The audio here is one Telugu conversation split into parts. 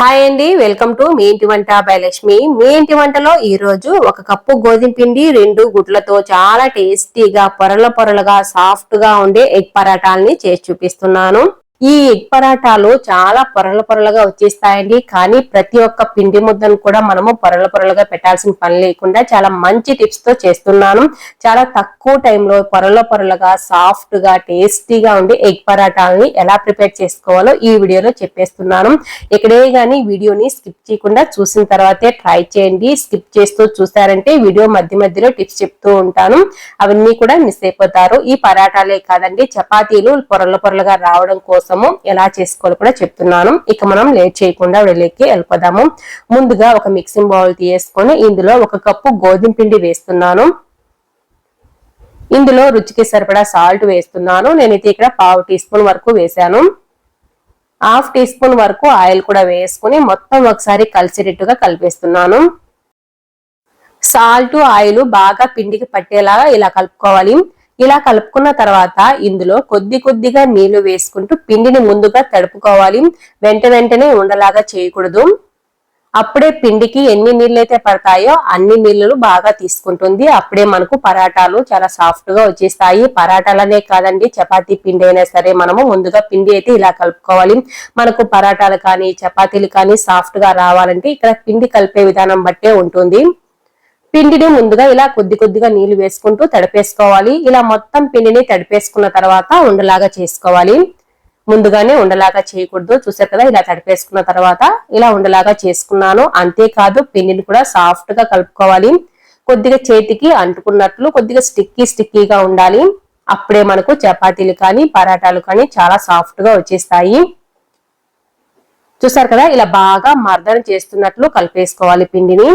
హాయ్ అండి వెల్కమ్ టు మీ ఇంటి వంట బై లక్ష్మి మీ ఇంటి వంటలో ఈ రోజు ఒక కప్పు గోధుమ పిండి రెండు గుడ్లతో చాలా టేస్టీగా పొరల పొరలుగా సాఫ్ట్గా ఉండే ఎగ్ పరాటాల్ని చేసి చూపిస్తున్నాను. ఈ ఎగ్ పరాటాలు చాలా పొరల పొరలుగా వచ్చేస్తాయండి. కానీ ప్రతి ఒక్క పిండి ముద్దను కూడా మనము పొరల పొరలుగా పెట్టాల్సిన పని లేకుండా చాలా మంచి టిప్స్తో చేస్తున్నాను. చాలా తక్కువ టైంలో పొరల పొరలుగా సాఫ్ట్గా టేస్టీగా ఉండే ఎగ్ పరాటాలని ఎలా ప్రిపేర్ చేసుకోవాలో ఈ వీడియోలో చెప్పేస్తున్నాను. ఇక్కడే గాని వీడియోని స్కిప్ చేయకుండా చూసిన తర్వాతే ట్రై చేయండి. స్కిప్ చేస్తూ చూసారంటే వీడియో మధ్య మధ్యలో టిప్స్ చెప్తూ ఉంటాను. అవన్నీ కూడా మిస్ అయిపోతారు. ఈ పరాటాలే కాదండి చపాతీలు పొరల పొరలుగా రావడం కోసం కోసము ఎలా చేసుకోవాలో కూడా చెప్తున్నాను. ఇక మనం లేట్ చేయకుండా వెళ్ళకి వెళ్ళిపోదాము. ముందుగా ఒక మిక్సింగ్ బౌల్ తీసుకొని ఇందులో ఒక కప్పు గోధుమ పిండి వేస్తున్నాను. ఇందులో రుచికి సరిపడా సాల్ట్ వేస్తున్నాను. నేనైతే ఇక్కడ పావు టీ స్పూన్ వరకు వేసాను హాఫ్ టీ స్పూన్ వరకు ఆయిల్ కూడా వేసుకుని మొత్తం ఒకసారి కలిసిరెట్టుగా కలిపేస్తున్నాను. సాల్ట్ ఆయిల్ బాగా పిండికి పట్టేలాగా ఇలా కలుపుకోవాలి. ఇలా కలుపుకున్న తర్వాత ఇందులో కొద్ది కొద్దిగా నీళ్ళు వేసుకుంటూ పిండిని ముందుగా తడుపుకోవాలి. వెంట వెంటనే ఉండలాగా చేయకూడదు. అప్పుడే పిండికి ఎన్ని నీళ్ళు అయితే పడతాయో అన్ని నీళ్ళు బాగా తీసుకుంటుంది. అప్పుడే మనకు పరాటాలు చాలా సాఫ్ట్గా వచ్చేస్తాయి. పరాటాలనే కాదండి చపాతీ పిండి అయినా సరే మనము ముందుగా పిండి అయితే ఇలా కలుపుకోవాలి. మనకు పరాటాలు కానీ చపాతీలు కానీ సాఫ్ట్గా రావాలంటే ఇక్కడ పిండి కలిపే విధానం బట్టే ఉంటుంది. పిండిని ముందుగా ఇలా కొద్ది కొద్దిగా నీళ్ళు వేసుకుంటూ తడిపేసుకోవాలి. ఇలా మొత్తం పిండిని తడిపేసుకున్న తర్వాత ఉండలాగా చేసుకోవాలి. ముందుగానే ఉండలాగా చేయకూడదు. చూసారు కదా ఇలా తడిపేసుకున్న తర్వాత ఇలా ఉండలాగా చేసుకున్నాను. అంతేకాదు పిండిని కూడా సాఫ్ట్గా కలుపుకోవాలి. కొద్దిగా చేతికి అంటుకున్నట్లు కొద్దిగా స్టిక్కీ స్టిక్కీగా ఉండాలి. అప్పుడే మనకు చపాతీలు కానీ పరాటాలు కానీ చాలా సాఫ్ట్గా వచ్చేస్తాయి. చూసారు కదా ఇలా బాగా మర్దన చేస్తున్నట్లు కలిపేసుకోవాలి పిండిని.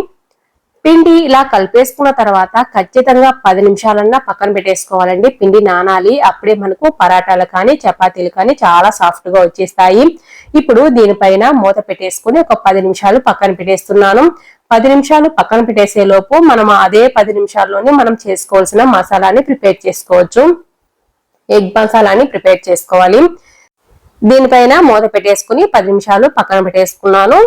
పిండి ఇలా కలిపేసుకున్న తర్వాత ఖచ్చితంగా పది నిమిషాలన్నా పక్కన పెట్టేసుకోవాలండి. పిండి నానాలి. అప్పుడే మనకు పరాటాలు కానీ చపాతీలు కానీ చాలా సాఫ్ట్గా వచ్చేస్తాయి. ఇప్పుడు దీనిపైన మూత పెట్టేసుకుని ఒక పది నిమిషాలు పక్కన పెట్టేస్తున్నాను. పది నిమిషాలు పక్కన పెట్టేసే లోపు మనం అదే పది నిమిషాల్లోనే మనం చేసుకోవాల్సిన మసాలాని ప్రిపేర్ చేసుకోవచ్చు. ఎగ్ మసాలాని ప్రిపేర్ చేసుకోవాలి. దీనిపైన మూత పెట్టేసుకుని పది నిమిషాలు పక్కన పెట్టేసుకున్నాను.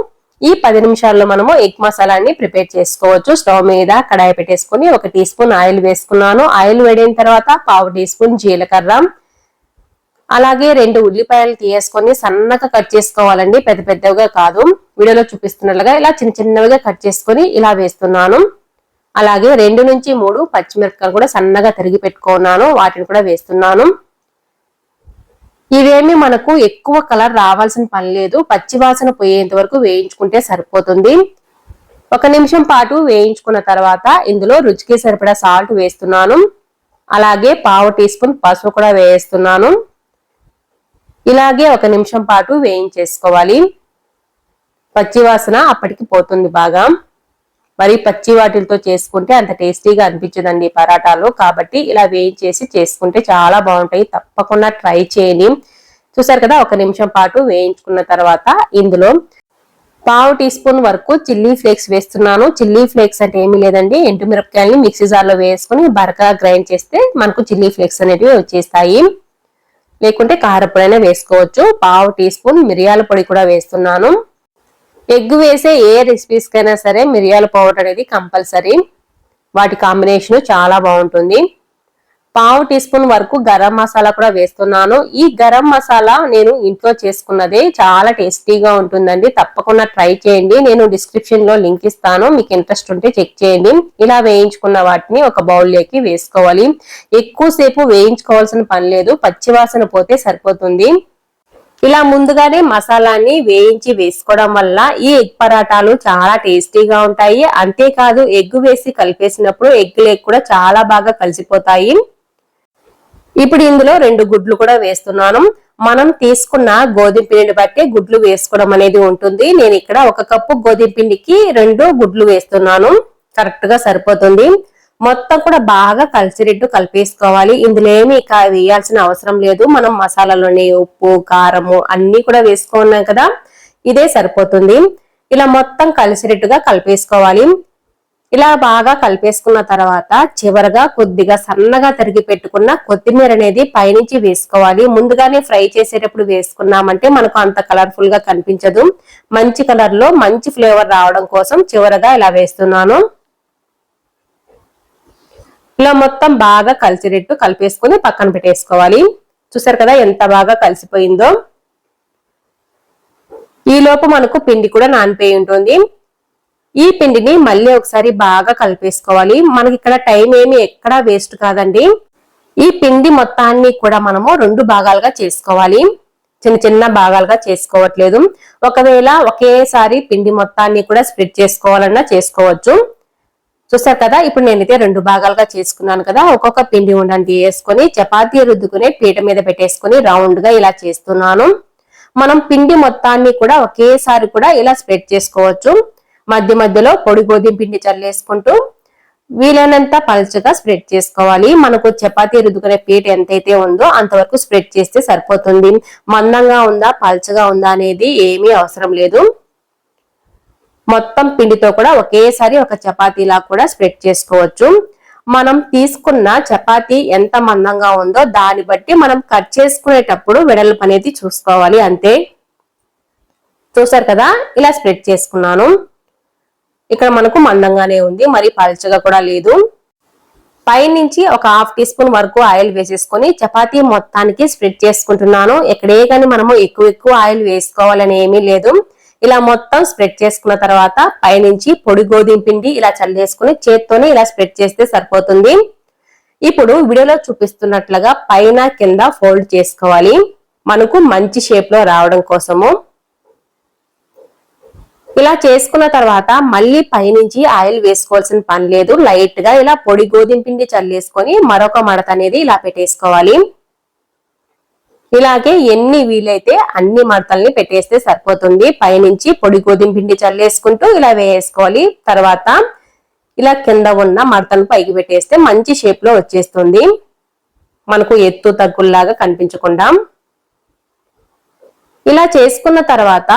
ఈ పది నిమిషాల్లో మనము ఎగ్ మసాలాన్ని ప్రిపేర్ చేసుకోవచ్చు. స్టవ్ మీద కడాయి పెట్టేసుకుని ఒక టీ స్పూన్ ఆయిల్ వేసుకున్నాను. ఆయిల్ వేడిన తర్వాత పావు టీ స్పూన్ జీలకర్ర. అలాగే రెండు ఉల్లిపాయలు తీసేసుకొని సన్నగా కట్ చేసుకోవాలండి. పెద్ద పెద్దవిగా కాదు. వీడియోలో చూపిస్తున్నట్లుగా ఇలా చిన్న చిన్నవిగా కట్ చేసుకొని ఇలా వేస్తున్నాను. అలాగే రెండు నుంచి మూడు పచ్చిమిరపకాయలు కూడా సన్నగా తరిగి పెట్టుకున్నాను. వాటిని కూడా వేస్తున్నాను. ఇవేమి మనకు ఎక్కువ కలర్ రావాల్సిన పని లేదు. పచ్చివాసన పోయేంత వరకు వేయించుకుంటే సరిపోతుంది. ఒక నిమిషం పాటు వేయించుకున్న తర్వాత ఇందులో రుచికి సరిపడా సాల్ట్ వేస్తున్నాను. అలాగే పావు టీ స్పూన్ పసుపు కూడా వేస్తున్నాను. ఇలాగే ఒక నిమిషం పాటు వేయించేసుకోవాలి. పచ్చివాసన అప్పటికి పోతుంది బాగా. మరి పచ్చి వాటిలతో చేసుకుంటే అంత టేస్టీగా అనిపించదండి పరాటాలు. కాబట్టి ఇలా వేయించేసి చేసుకుంటే చాలా బాగుంటాయి. తప్పకుండా ట్రై చేయండి. చూసారు కదా ఒక నిమిషం పాటు వేయించుకున్న తర్వాత ఇందులో పావు టీ స్పూన్ వరకు చిల్లీ ఫ్లేక్స్ వేస్తున్నాను. చిల్లీ ఫ్లేక్స్ అంటే ఏమీ లేదండి. ఎండు మిరపకాయలని మిక్సీ జార్లో వేసుకుని బరకగా గ్రైండ్ చేస్తే మనకు చిల్లీ ఫ్లేక్స్ అనేటివి వచ్చేస్తాయి. లేకుంటే కారపొడైనా వేసుకోవచ్చు. పావు టీ స్పూన్ మిరియాల పొడి కూడా వేస్తున్నాను. ఎగ్ వేసే ఏ రెసిపీస్కైనా సరే మిరియాల పౌడర్ అనేది కంపల్సరీ. వాటి కాంబినేషన్ చాలా బాగుంటుంది. పావు టీ స్పూన్ వరకు గరం మసాలా కూడా వేస్తున్నాను. ఈ గరం మసాలా నేను ఇంట్లో చేసుకున్నదే చాలా టేస్టీగా ఉంటుందండి. తప్పకుండా ట్రై చేయండి. నేను డిస్క్రిప్షన్లో లింక్ ఇస్తాను. మీకు ఇంట్రెస్ట్ ఉంటే చెక్ చేయండి. ఇలా వేయించుకున్న వాటిని ఒక బౌల్లోకి వేసుకోవాలి. ఎక్కువసేపు వేయించుకోవాల్సిన పని లేదు. పచ్చివాసన పోతే సరిపోతుంది. ఇలా ముందుగానే మసాలాని వేయించి వేసుకోవడం వల్ల ఈ ఎగ్ పరాటాలు చాలా టేస్టీగా ఉంటాయి. అంతేకాదు ఎగ్ వేసి కలిపేసినప్పుడు ఎగ్ లేక్ కూడా చాలా బాగా కలిసిపోతాయి. ఇప్పుడు ఇందులో రెండు గుడ్లు కూడా వేస్తున్నాను. మనం తీసుకున్న గోధుమ పిండిని బట్టి గుడ్లు వేసుకోవడం అనేది ఉంటుంది. నేను ఇక్కడ ఒక కప్పు గోధుమ పిండికి రెండు గుడ్లు వేస్తున్నాను. కరెక్ట్గా సరిపోతుంది. మొత్తం కూడా బాగా కలిసిరెట్టు కలిపేసుకోవాలి. ఇందులో ఏమి వేయాల్సిన అవసరం లేదు. మనం మసాలాలోనే ఉప్పు కారము అన్ని కూడా వేసుకున్నాం కదా ఇదే సరిపోతుంది. ఇలా మొత్తం కలిసిరెట్టుగా కలిపేసుకోవాలి. ఇలా బాగా కలిపేసుకున్న తర్వాత చివరగా కొద్దిగా సన్నగా తరిగి పెట్టుకున్న కొత్తిమీర అనేది పైనుంచి వేసుకోవాలి. ముందుగానే ఫ్రై చేసేటప్పుడు వేసుకున్నామంటే మనకు అంత కలర్ఫుల్గా కనిపించదు. మంచి కలర్లో మంచి ఫ్లేవర్ రావడం కోసం చివరగా ఇలా వేస్తున్నాను. ఇలా మొత్తం బాగా కలిసిరెట్టు కలిపేసుకుని పక్కన పెట్టేసుకోవాలి. చూసారు కదా ఎంత బాగా కలిసిపోయిందో. ఈ లోపు మనకు పిండి కూడా నానిపోయి ఉంటుంది. ఈ పిండిని మళ్ళీ ఒకసారి బాగా కలిపేసుకోవాలి. మనకి ఇక్కడ టైం ఏమి ఎక్కడా వేస్ట్ కాదండి. ఈ పిండి మొత్తాన్ని కూడా మనము రెండు భాగాలుగా చేసుకోవాలి. చిన్న చిన్న భాగాలుగా చేసుకోవట్లేదు. ఒకవేళ ఒకేసారి పిండి మొత్తాన్ని కూడా స్ప్రెడ్ చేసుకోవాలన్నా చేసుకోవచ్చు. చూసారు కదా? ఇప్పుడు నేనైతే రెండు భాగాలుగా చేసుకున్నాను కదా. ఒక్కొక్క పిండి ఉండండి వేసుకొని చపాతీ రుద్దుకునే పీట మీద పెట్టేసుకొని రౌండ్గా ఇలా చేస్తున్నాను. మనం పిండి మొత్తాన్ని కూడా ఒకేసారి కూడా ఇలా స్ప్రెడ్ చేసుకోవచ్చు. మధ్య మధ్యలో పొడి గోధుమ పిండి చల్లేసుకుంటూ వీలైనంత పలచగా స్ప్రెడ్ చేసుకోవాలి. మనకు చపాతీ రుద్దుకునే పీట ఎంతైతే ఉందో అంతవరకు స్ప్రెడ్ చేస్తే సరిపోతుంది. మందంగా ఉందా పలచగా ఉందా అనేది ఏమీ అవసరం లేదు. మొత్తం పిండితో కూడా ఒకేసారి ఒక చపాతీలా కూడా స్ప్రెడ్ చేసుకోవచ్చు. మనం తీసుకున్న చపాతి ఎంత మందంగా ఉందో దాన్ని బట్టి మనం కట్ చేసుకునేటప్పుడు వెడల్పు అనేది చూసుకోవాలి అంతే. చూసారు కదా? ఇలా స్ప్రెడ్ చేసుకున్నాను. ఇక్కడ మనకు మందంగానే ఉంది మరి పల్చగా కూడా లేదు. పైనుంచి ఒక హాఫ్ టీ స్పూన్ వరకు ఆయిల్ వేసేసుకొని చపాతీ మొత్తానికి స్ప్రెడ్ చేసుకుంటున్నాను. ఎక్కడే కానీ మనము ఎక్కువ ఎక్కువ ఆయిల్ వేసుకోవాలని ఏమీ లేదు. ఇలా మొత్తం స్ప్రెడ్ చేసుకున్న తర్వాత పైనుంచి పొడి గోధుమ పిండి ఇలా చల్లేసుకుని చేత్తోనే ఇలా స్ప్రెడ్ చేస్తే సరిపోతుంది. ఇప్పుడు వీడియోలో చూపిస్తున్నట్లుగా పైన కింద ఫోల్డ్ చేసుకోవాలి. మనకు మంచి షేప్లో రావడం కోసము. ఇలా చేసుకున్న తర్వాత మళ్ళీ పైనుంచి ఆయిల్ వేసుకోవాల్సిన పని లేదు. లైట్గా ఇలా పొడి గోధుమ పిండి చల్లేసుకొని మరొక మడత అనేది ఇలా పెట్టేసుకోవాలి. ఇలాగే ఎన్ని వీలైతే అన్ని మడతల్ని పెట్టేస్తే సరిపోతుంది. పైనుంచి పొడి గోధుమ పిండి చల్లేసుకుంటూ ఇలా వేసుకోవాలి తర్వాత ఇలా కింద ఉన్న మడతను పైకి పెట్టేస్తే మంచి షేప్లో వచ్చేస్తుంది. మనకు ఎత్తు తగ్గుల్లాగా కనిపించకుండా. ఇలా చేసుకున్న తర్వాత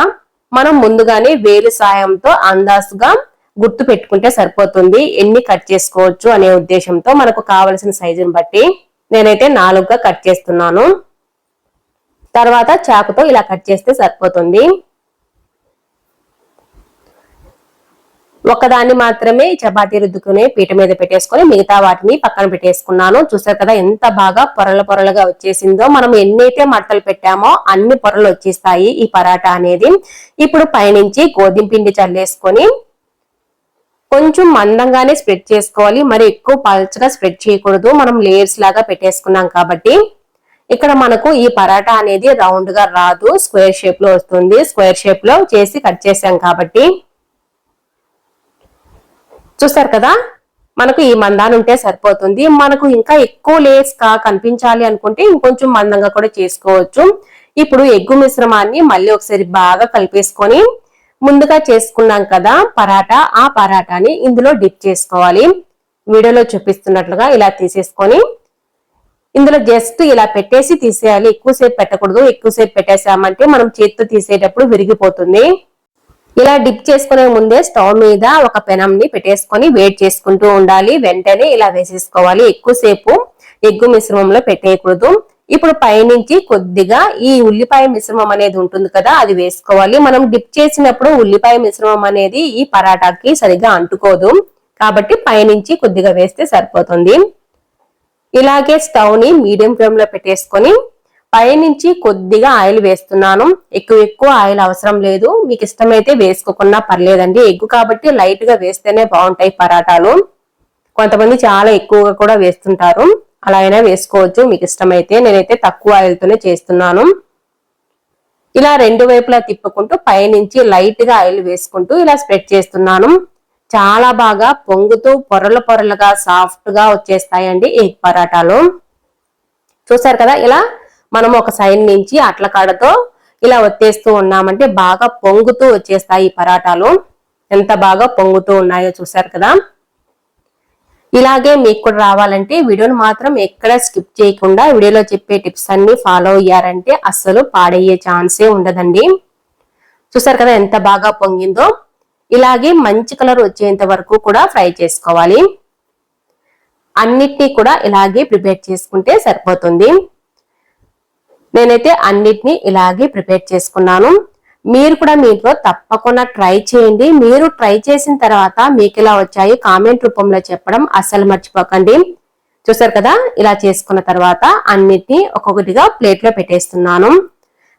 మనం ముందుగానే వేలు సాయంతో అందాసుగా గుర్తు పెట్టుకుంటే సరిపోతుంది. ఎన్ని కట్ చేసుకోవచ్చు అనే ఉద్దేశంతో మనకు కావలసిన సైజుని బట్టి నేనైతే నాలుగుగా కట్ చేస్తున్నాను. తర్వాత చాకుతో ఇలా కట్ చేస్తే సరిపోతుంది. ఒకదాన్ని మాత్రమే చపాతీ రుద్దుకుని పీట మీద పెట్టేసుకొని మిగతా వాటిని పక్కన పెట్టేసుకున్నాను. చూసారు కదా ఎంత బాగా పొరల పొరలుగా వచ్చేసిందో. మనం ఎన్నైతే మడతలు పెట్టామో అన్ని పొరలు వచ్చేస్తాయి ఈ పరాటా అనేది. ఇప్పుడు పైనుంచి గోధుమ పిండి చల్లేసుకొని కొంచెం మందంగానే స్ప్రెడ్ చేసుకోవాలి. మరి ఎక్కువ పల్చగా స్ప్రెడ్ చేయకూడదు. మనం లేయర్స్ లాగా పెట్టేసుకున్నాం కాబట్టి. ఇక్కడ మనకు ఈ పరాటా అనేది రౌండ్గా రాదు. స్క్వేర్ షేప్లో వస్తుంది. స్క్వేర్ షేప్లో చేసి కట్ చేసాం కాబట్టి. చూస్తారు కదా? మనకు ఈ మందాన్ని ఉంటే సరిపోతుంది. మనకు ఇంకా ఎక్కువ లేస్గా కనిపించాలి అనుకుంటే ఇంకొంచెం మందంగా కూడా చేసుకోవచ్చు. ఇప్పుడు ఎగ్గు మిశ్రమాన్ని మళ్ళీ ఒకసారి బాగా కలిపేసుకొని ముందుగా చేసుకున్నాం కదా పరాటా. ఆ పరాటాని ఇందులో డిప్ చేసుకోవాలి. వీడియోలో చూపిస్తున్నట్లుగా ఇలా తీసేసుకొని ఇందులో జస్ట్ ఇలా పెట్టేసి తీసేయాలి. ఎక్కువసేపు పెట్టకూడదు. ఎక్కువసేపు పెట్టేసామంటే మనం చేతితో తీసేటప్పుడు విరిగిపోతుంది. ఇలా డిప్ చేసుకునే ముందే స్టవ్ మీద ఒక పెనంని పెట్టేసుకొని వేట్ చేసుకుంటూ ఉండాలి. వెంటనే ఇలా వేసేసుకోవాలి. ఎక్కువసేపు ఎగ్గు మిశ్రమంలో పెట్టేయకూడదు. ఇప్పుడు పైనుంచి కొద్దిగా ఈ ఉల్లిపాయ మిశ్రమం అనేది ఉంటుంది కదా అది వేసుకోవాలి. మనం డిప్ చేసినప్పుడు ఉల్లిపాయ మిశ్రమం అనేది ఈ పరాటాకి సరిగా అంటుకోదు. కాబట్టి పైనుంచి కొద్దిగా వేస్తే సరిపోతుంది. ఇలాగే స్టవ్ని మీడియం ఫ్లేమ్లో పెట్టేసుకొని పైనుంచి కొద్దిగా ఆయిల్ వేస్తున్నాను. ఎక్కువ ఎక్కువ ఆయిల్ అవసరం లేదు. మీకు ఇష్టమైతే వేసుకోకుండా పర్లేదండి. ఎగ్గు కాబట్టి లైట్గా వేస్తేనే బాగుంటాయి పరాటాలు. కొంతమంది చాలా ఎక్కువగా కూడా వేస్తుంటారు. అలా అయినా వేసుకోవచ్చు. మీకు ఇష్టమైతే నేనైతే తక్కువ ఆయిల్తోనే చేస్తున్నాను. ఇలా రెండు వైపులా తిప్పుకుంటూ పైనుంచి లైట్గా ఆయిల్ వేసుకుంటూ ఇలా స్ప్రెడ్ చేస్తున్నాను. చాలా బాగా పొంగుతూ పొరలు పొరలుగా సాఫ్ట్గా వచ్చేస్తాయండి ఎగ్ పరాటాలు. చూసారు కదా ఇలా మనం ఒక సైడ్ నుంచి అట్ల కాడతో ఇలా వచ్చేస్తూ ఉన్నామంటే బాగా పొంగుతూ వచ్చేస్తాయి ఈ పరాటాలు. ఎంత బాగా పొంగుతూ ఉన్నాయో చూసారు కదా. ఇలాగే మీకు కూడా రావాలంటే వీడియోని మాత్రం ఎక్కడ స్కిప్ చేయకుండా వీడియోలో చెప్పే టిప్స్ అన్ని ఫాలో అయ్యారంటే అస్సలు పాడయ్యే ఛాన్సే ఉండదండి. చూసారు కదా ఎంత బాగా పొంగిందో. ఇలాగే మంచి కలర్ వచ్చేంత వరకు కూడా ఫ్రై చేసుకోవాలి. అన్నిటినీ కూడా ఇలాగే ప్రిపేర్ చేసుకుంటే సరిపోతుంది. నేనైతే అన్నిటినీ ఇలాగే ప్రిపేర్ చేసుకున్నాను. మీరు కూడా మీ ఇంట్లో తప్పకుండా ట్రై చేయండి. మీరు ట్రై చేసిన తర్వాత మీకు ఇలా వచ్చాయి కామెంట్ రూపంలో చెప్పడం అస్సలు మర్చిపోకండి. చూసారు కదా? ఇలా చేసుకున్న తర్వాత అన్నిటినీ ఒక్కొక్కటిగా ప్లేట్లో పెట్టేస్తున్నాను.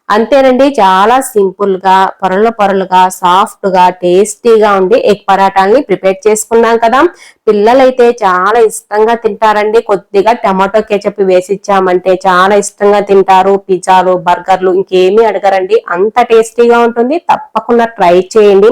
అంతేనండి చాలా సింపుల్గా పొరలు పొరలుగా సాఫ్ట్గా టేస్టీగా ఉండి ఎగ్ పరాటాలని ప్రిపేర్ చేసుకున్నాం కదా. పిల్లలైతే చాలా ఇష్టంగా తింటారండి. కొద్దిగా టమాటో కేచప్ వేసి ఇచ్చామంటే చాలా ఇష్టంగా తింటారు. పిజ్జాలు బర్గర్లు ఇంకేమీ అడగరండి. అంత టేస్టీగా ఉంటుంది. తప్పకుండా ట్రై చేయండి.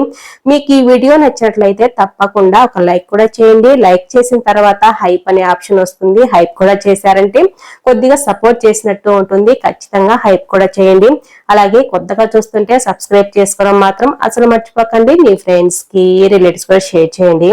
మీకు ఈ వీడియో నచ్చినట్లయితే తప్పకుండా ఒక లైక్ కూడా చేయండి. లైక్ చేసిన తర్వాత హైప్ అనే ఆప్షన్ వస్తుంది. హైప్ కూడా చేశారంటే కొద్దిగా సపోర్ట్ చేసినట్టు ఉంటుంది. ఖచ్చితంగా హైప్ కూడా చేయండి. అలాగే కొత్తగా చూస్తుంటే సబ్స్క్రైబ్ చేసుకోవడం మాత్రం అసలు మర్చిపోకండి. మీ ఫ్రెండ్స్కి రిలేటివ్స్ కూడా షేర్ చేయండి.